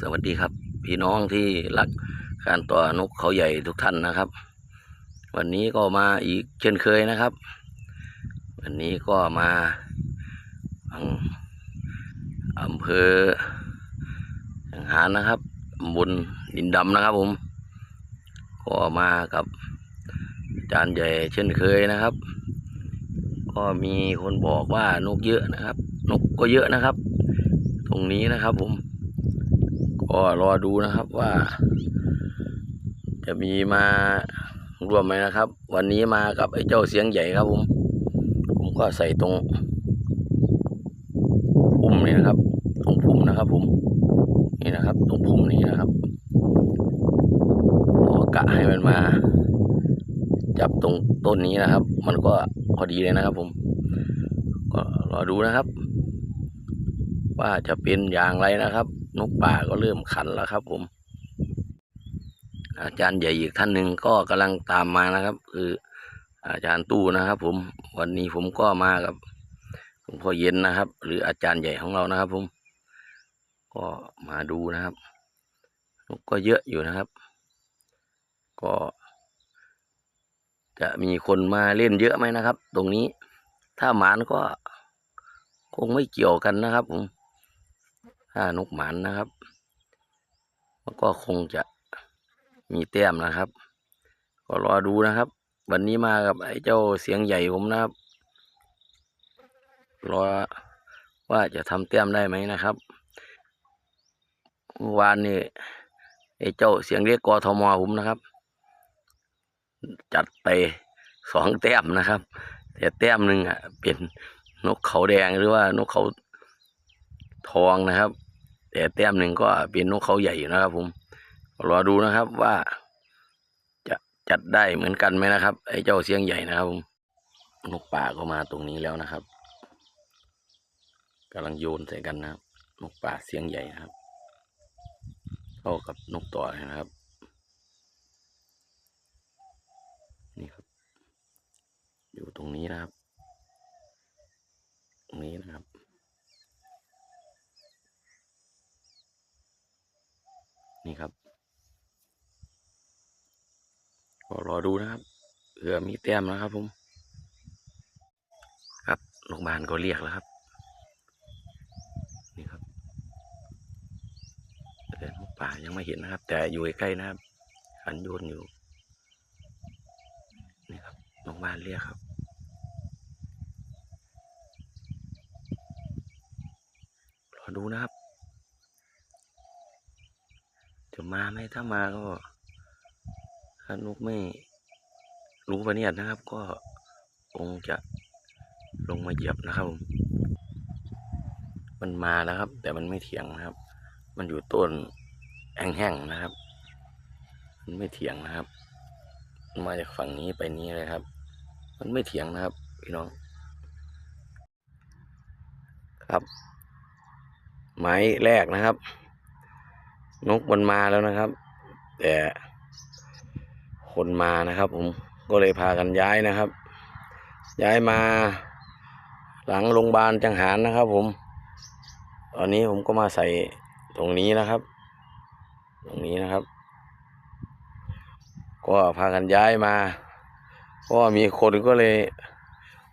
สวัสดีครับ พี่น้องที่รักการต่อนกเขาใหญ่ทุกท่านนะครับ วันนี้ก็มาอีกเช่นเคยนะครับ วันนี้ก็มาอำเภอสังหารนะครับตำบลดินดำนะครับผม ก็มากับอาจารย์ใหญ่เช่นเคยนะครับ ก็มีคนบอกว่านกเยอะนะครับ นกก็เยอะนะครับ ตรงนี้นะครับผม ก็รอดูนะครับว่า จะมีมาร่วมไหมนะครับ วันนี้มากับไอ้เจ้าเสียงใหญ่ครับผม ผมก็ใส่ตรงพุ่มนี่นะครับ ตรงพุ่มนะครับ ผม นี่นะครับ ตรงพุ่มนี้นะครับก็กะให้มันมา จับตรงต้นนี้นะครับ มันก็พอดีเลยนะครับ ผม ก็รอดูนะครับ ว่าจะเป็นอย่างไรนะครับ นกป่าก็เริ่มขันแล้วครับ ผม อาจารย์ใหญ่อีกท่านหนึ่งก็กำลังตามมานะครับ คือ อาจารย์ตู้นะครับ ผม วันนี้ผมก็มากับหลวงพ่อเย็นนะครับ หรืออาจารย์ใหญ่ของเรานะครับ ผม ก็มาดูนะครับนกก็เยอะอยู่นะครับ ก็จะมีคนมาเล่นเยอะไหมนะครับ ตรงนี้ถ้าหมานก็คงไม่เกี่ยวกันนะครับผม ถ้านกหมันนะครับมันก็คงจะมีแต้มนะครับ ก็รอดูนะครับ วันนี้มากับไอ้เจ้าเสียงใหญ่ผมนะครับ รอว่าจะทำแต้มได้ไหมนะครับวานนี่ไอ้เจ้าเสียงเรียกกทมผมนะครับ จัดไปสองแต้มนะครับ แต่แต้มหนึ่งอะเป็นนกเขาแดงหรือว่านกเขา ทองนะครับ แต่แต้มหนึ่งก็เป็นนกเขาใหญ่อยู่นะครับ ผมรอดูนะครับว่าจะจัดได้เหมือนกันไหมนะครับ ไอ้เจ้าเสียงใหญ่นะครับผมนกป่าก็มาตรงนี้แล้วนะครับกำลังโยนใส่กันนะครับ นกป่าเสียงใหญ่นะครับเข้ากับนกต่อนะครับ นี่ครับ อยู่ตรงนี้นะครับ ตรงนี้นะครับ นี่ครับก็รอดูนะครับเผื่อมีแต้มนะครับ ผม ครับโรงพยาบาลก็เรียกแล้วครับ นี่ครับแต่นป่ายังไม่เห็นนะครับ แต่อยู่ใกล้ๆนะครับหันโยนอยู่ นี่ครับโรงพยาบาลเรียกครับรอดูนะครับ จะมาไหมถ้ามาก็ถ้านุกไม่รู้ปะเนี่ยนะครับ ก็คงจะลงมาเหยียบนะครับผมมันมาแล้วครับ แต่มันไม่เถียงนะครับ มันอยู่ต้นแห้งๆนะครับ มันไม่เถียงนะครับมันมาจากฝั่งนี้ไปนี้เลยครับ มันไม่เถียงนะครับพี่น้อง ครับ ไม้แรกนะครับ นกมันมาแล้วนะครับ แต่คนมานะครับ ผมก็เลยพากันย้ายนะครับ ย้ายมา หลังโรงพยาบาลจังหารนะครับ ผม ตอนนี้ผมก็มาใส่ตรงนี้นะครับ ตรงนี้นะครับ ก็พากันย้ายมาเพราะว่ามีคนก็เลย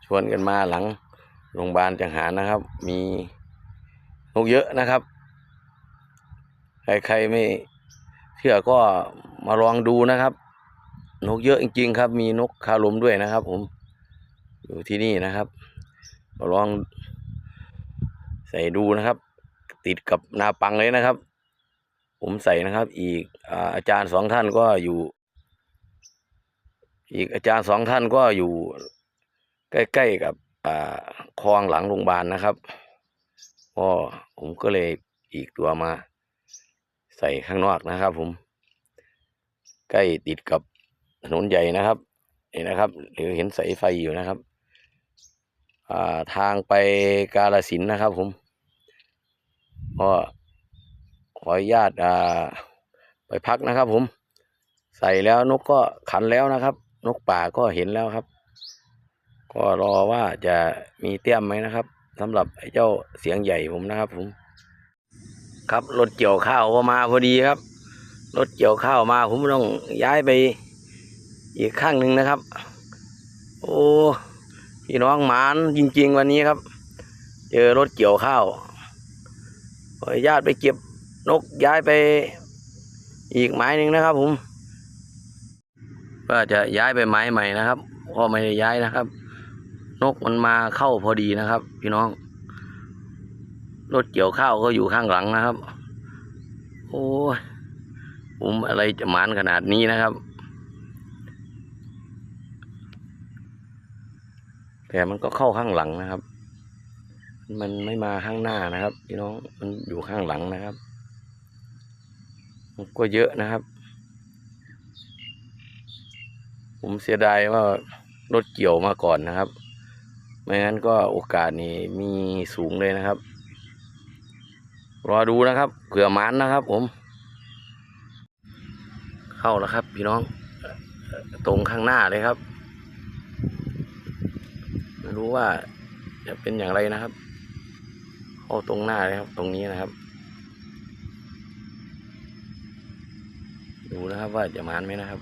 ชวนกันมาหลังโรงพยาบาลจังหารนะครับ มีนกเยอะนะครับ ใครๆไม่เชื่อก็มาลองดูนะครับ นกเยอะจริงๆครับ มีนกคาลมด้วยนะครับ ผมอยู่ที่นี่นะครับ มาลองใส่ดูนะครับ ติดกับนาปังเลยนะครับ ผมใส่นะครับ อีกอาจารย์สองท่านก็อยู่ อีกอาจารย์สองท่านก็อยู่ ใกล้ๆกับคลองหลังโรงพยาบาลนะครับก็ผมก็เลยอีกตัวมา ใส่ข้างนอกนะครับ ผม ใกล้ติดกับถนนใหญ่นะครับนี่นะครับหรือเห็นสายไฟอยู่นะครับาทางไปกาลสินนะครับ ผมก็ขออนุญาตาไปพักนะครับ ผม ใส่แล้วนกก็ขันแล้วนะครับ นกป่าก็เห็นแล้วครับ ก็รอว่าจะมีเตี้ยมไหมนะครับสำหรับไอ้เจ้าเสียงใหญ่ผมนะครับ ผม ครับรถเกี่ยวข้าวมาพอดีครับรถเกี่ยวข้าวมา ผมต้องย้ายไปอีกข้างหนึ่งนะครับ โอ้พี่น้องหมานจริง ๆ วันนี้ครับ เจอรถเกี่ยวข้าวขอญาตไปเก็บนกย้ายไปอีกไม้หนึ่งนะครับ ผมว่าจะย้ายไปไม้ใหม่นะครับก็ไม่ได้ย้ายนะครับ นกมันมาเข้าพอดีนะครับ พี่น้อง รถเกี่ยวข้าวก็อยู่ข้างหลังนะครับ โอ้ยผมอะไรจะหมานขนาดนี้นะครับ แต่มันก็เข้าข้างหลังนะครับ มันไม่มาข้างหน้านะครับพี่น้องมันอยู่ข้างหลังนะครับมันก็เยอะนะครับ ผมเสียดายว่ารถเกี่ยวมาก่อนนะครับ ไม่งั้นก็โอกาสนี่มีสูงเลยนะครับ รอดูนะครับเผื่อมันนะครับ ผม เข้าแล้วครับ พี่น้อง ตรงข้างหน้าเลยครับ ไม่รู้ว่าจะเป็นอย่างไรนะครับเข้าตรงหน้าเลยครับ ตรงนี้นะครับ ดูนะครับว่าจะมานไหมนะครับ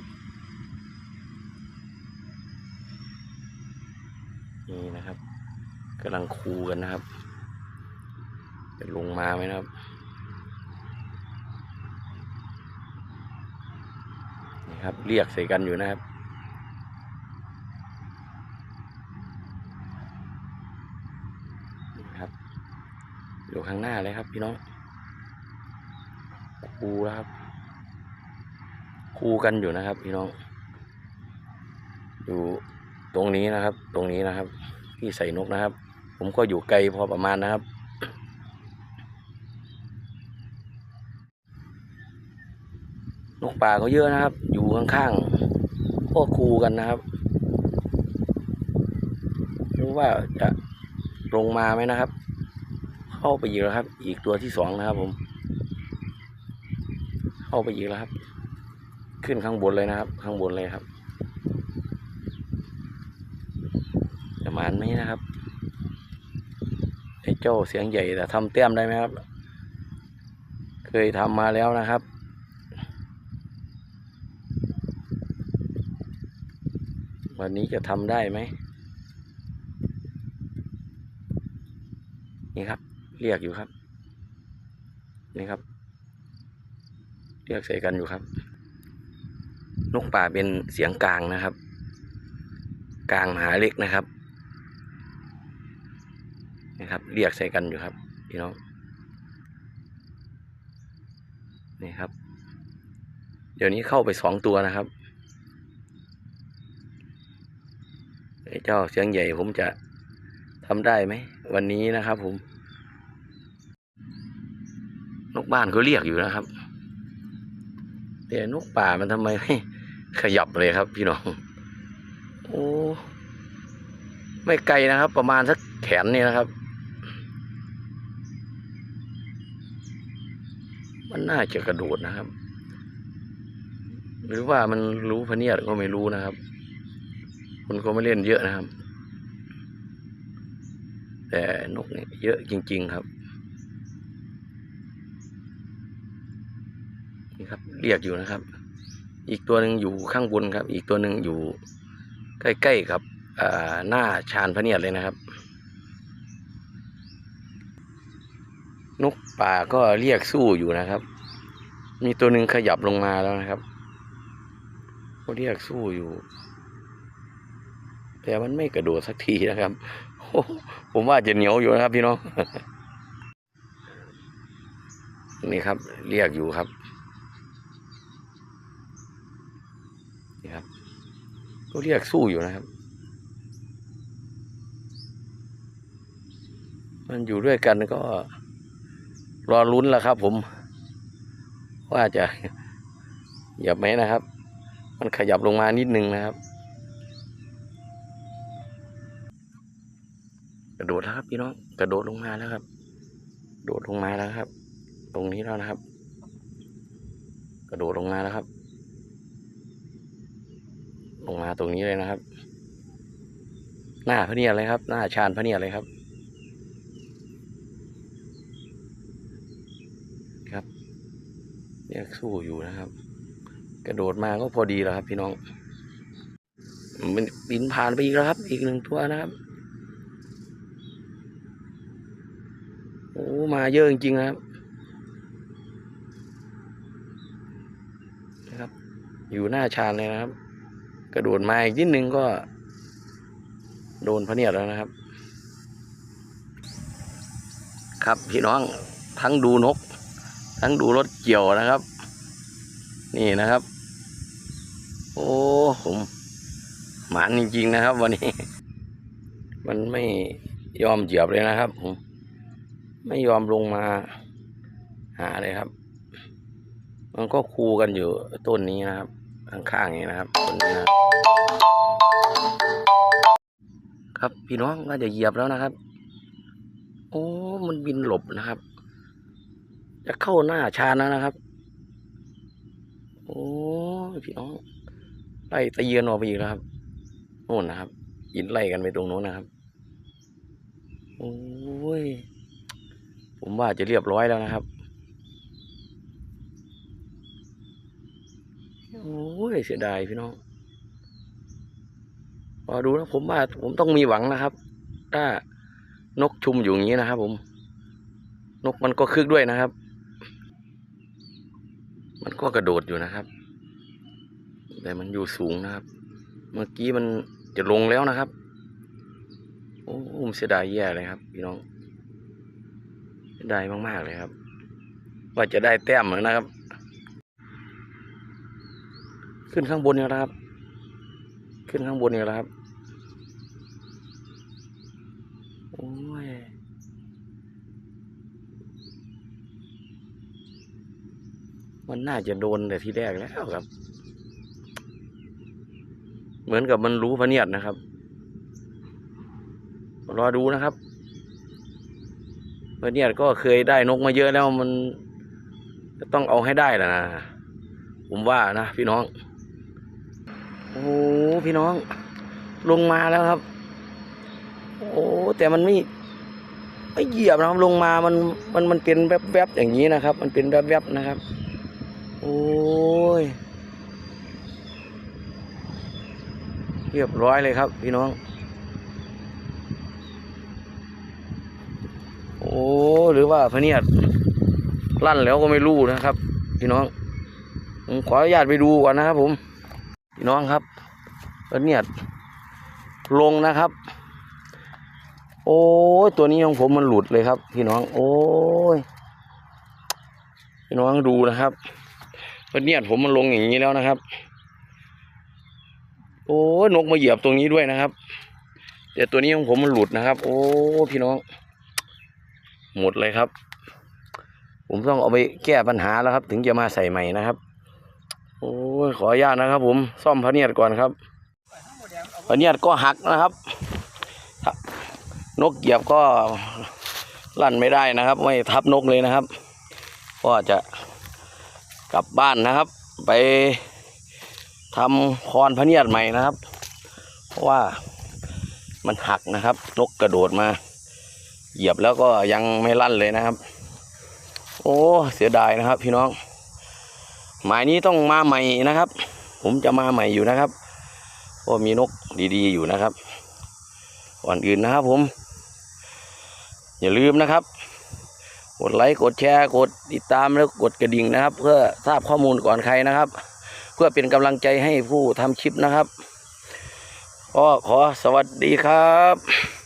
นี่นะครับกำลังคูกันนะครับ จะลงมาไหมนะครับ นี่ครับ เรียกใส่กันอยู่นะครับ นี่ครับ อยู่ข้างหน้าเลยครับพี่น้อง คูแล้วครับ คูกันอยู่นะครับ พี่น้อง อยู่ตรงนี้นะครับ ตรงนี้นะครับ ที่ใส่นกนะครับ ผมก็อยู่ไกลพอประมาณนะครับ นก ป่าเขาเยอะนะครับ อยู่ข้างๆพวกครูกันนะครับรู้ว่าจะลงมาไหมนะครับ เข้าไปอีกแล้วครับ อีกตัวที่สองนะครับผม เข้าไปอีกแล้วครับ ขึ้นข้างบนเลยนะครับ ข้างบนเลยครับจะมานไหมนะครับไอ้เจ้าเสียงใหญ่แต่ทำแต้มได้ไหมครับ เคยทำมาแล้วนะครับ วันนี้จะทำได้ไหม นี่ครับ เรียกอยู่ครับ นี่ครับ เรียกใส่กันอยู่ครับ นกป่าเป็นเสียงกลางนะครับ กลางมหาเล็กนะครับ นะครับ เรียกใส่กันอยู่ครับพี่น้องนี่ครับ เดี๋ยวนี้เข้าไปสองตัวนะครับไอ้ เจ้าเสียงใหญ่ผมจะทำได้ไหมวันนี้นะครับผมนกบ้านก็เรียกอยู่นะครับ แต่นกป่ามันทำไมไม่ขยับเลยครับพี่น้องโอ้ไม่ไกลนะครับ ประมาณสักแขนนี่นะครับ มันน่าจะกระโดดนะครับ หรือว่ามันรู้พเนียดก็ไม่รู้นะครับ คนก็ไม่เล่นเยอะนะครับ แต่นกเนี่ยเยอะจริง ๆ ครับ นี่ครับ เรียกอยู่นะครับ อีกตัวหนึ่งอยู่ข้างบนครับ อีกตัวหนึ่งอยู่ใกล้ๆกับหน้าชานพเนียดเลยนะครับ นกป่าก็เรียกสู้อยู่นะครับ มีตัวหนึ่งขยับลงมาแล้วนะครับก็เรียกสู้อยู่ แต่มันไม่กระโดดสักทีนะครับ ผมว่าจะเหนียวอยู่นะครับพี่น้อง นี่ครับ เรียกอยู่ครับ นี่ครับ ก็เรียกสู้อยู่นะครับ มันอยู่ด้วยกันก็รอลุ้นแล้วครับผม ว่าจะเหยียบไหมนะครับ มันขยับลงมานิดนึงนะครับ ระโดดแล้วครับพี่น้องกระโดดลงมาแล้วครับ โดดลงมาแล้วครับ ตรงนี้แล้วนะครับ กระโดดลงมาแล้วครับ ลงมาตรงนี้เลยนะครับ หน้าพระเนียดเลยครับ หน้าชานพระเนียดเลยครับ ครับเนี่ยสู้อยู่นะครับ กระโดดมาก็พอดีแล้วครับ พี่น้องมันบินผ่านไปอีกแล้วครับ อีกหนึ่งตัวนะครับ โอ้ มาเยอะจริงๆนะครับนะครับ อยู่หน้าชานเลยนะครับ กระโดดมาอีกนิดนึงก็ โดนพระเนียดแล้วนะครับ ครับพี่น้องทั้งดูนก ทั้งดูรถเกี่ยวนะครับ นี่นะครับ โอ้ผมหมานจริงๆนะครับ วันนี้ มันไม่ยอมเหยียบเลยนะครับผม ไม่ยอมลงมาหาเลยครับ มันก็คูกันอยู่ต้นนี้นะครับ ข้างๆนี้นะครับต้นนี้นะครับ พี่น้องน่าจะเหยียบแล้วนะครับ โอ้มันบินหลบนะครับ จะเข้าหน้าชานะนะครับ โอ้พี่น้องไล่ตะเยือนออกไปอีกแล้วครับโน่นนะครับยินไล่กันไปตรงโน้นนะครับ โอ้ย ผมว่าจะเรียบร้อยแล้วนะครับ โอ้ยเสียดายพี่น้องรอดูนะผมว่าผมต้องมีหวังนะครับ ถ้านกชุมอยู่อย่างนี้นะครับ ผม นกมันก็คึกด้วยนะครับ มันก็กระโดดอยู่นะครับ แต่มันอยู่สูงนะครับ เมื่อกี้มันจะลงแล้วนะครับ โอ้ผมเสียดายแย่เลยครับ พี่น้อง เสียดายมากๆเลยครับ ว่าจะได้แต้มแล้วนะครับ ขึ้นข้างบนเนี่ยนะครับ ขึ้นข้างบนเนี่ยนะครับโอ้ยมันน่าจะโดนแต่ที่แรกแล้วครับ เหมือนกับมันรู้พะเนียดนะครับรอดูนะครับ พะเนียก็เคยได้นกมาเยอะแล้วมันจะต้องเอาให้ได้แหละนะ ผมว่านะ พี่น้อง โอ้พี่น้อง ลงมาแล้วครับ โอ้แต่มันไม่ไม่เหยียบนะครับลงมามันมันมันเป็นแวบๆอย่างนี้นะครับ มันเป็นแวบๆนะครับ โอ้ยเรียบร้อยเลยครับ พี่น้อง อ้หรือว่าพะเนียดลั่นแล้วก็ไม่รู้นะครับ พี่น้องผมขออนุญาตไปดูก่อนนะครับ ผม พี่น้องครับพะเนียดลงนะครับ โอ้ตัวนี้ของผมมันหลุดเลยครับ พี่น้อง โอ้ยพี่น้องดูนะครับพะเนียดผมมันลงอย่างนี้แล้วนะครับ โอ้นกมาเหยียบตรงนี้ด้วยนะครับแต่ตัวนี้ของผมมันหลุดนะครับ โอ้พี่น้อง หมดเลยครับ ผมต้องเอาไปแก้ปัญหาแล้วครับ ถึงจะมาใส่ใหม่นะครับ โอ้ยขออนุญาตนะครับ ผมซ่อมพะเนียดก่อนครับพะเนียดก็หักนะครับ นกเหยียบก็ลั่นไม่ได้นะครับ ไม่ทับนกเลยนะครับ ก็จะกลับบ้านนะครับ ไปทำคอนพะเนียดใหม่นะครับ เพราะว่ามันหักนะครับ นกกระโดดมา เหยียบแล้วก็ยังไม่ลั่นเลยนะครับ โอ้เสียดายนะครับ พี่น้องหมายนี้ต้องมาใหม่นะครับ ผมจะมาใหม่อยู่นะครับเพราะมีนกดีๆอยู่นะครับก่อนอื่นนะครับผม อย่าลืมนะครับ กดไลค์กดแชร์กดติดตามแล้วกดกระดิ่งนะครับ เพื่อทราบข้อมูลก่อนใครนะครับ เพื่อเป็นกำลังใจให้ผู้ทำคลิปนะครับก็ขอสวัสดีครับ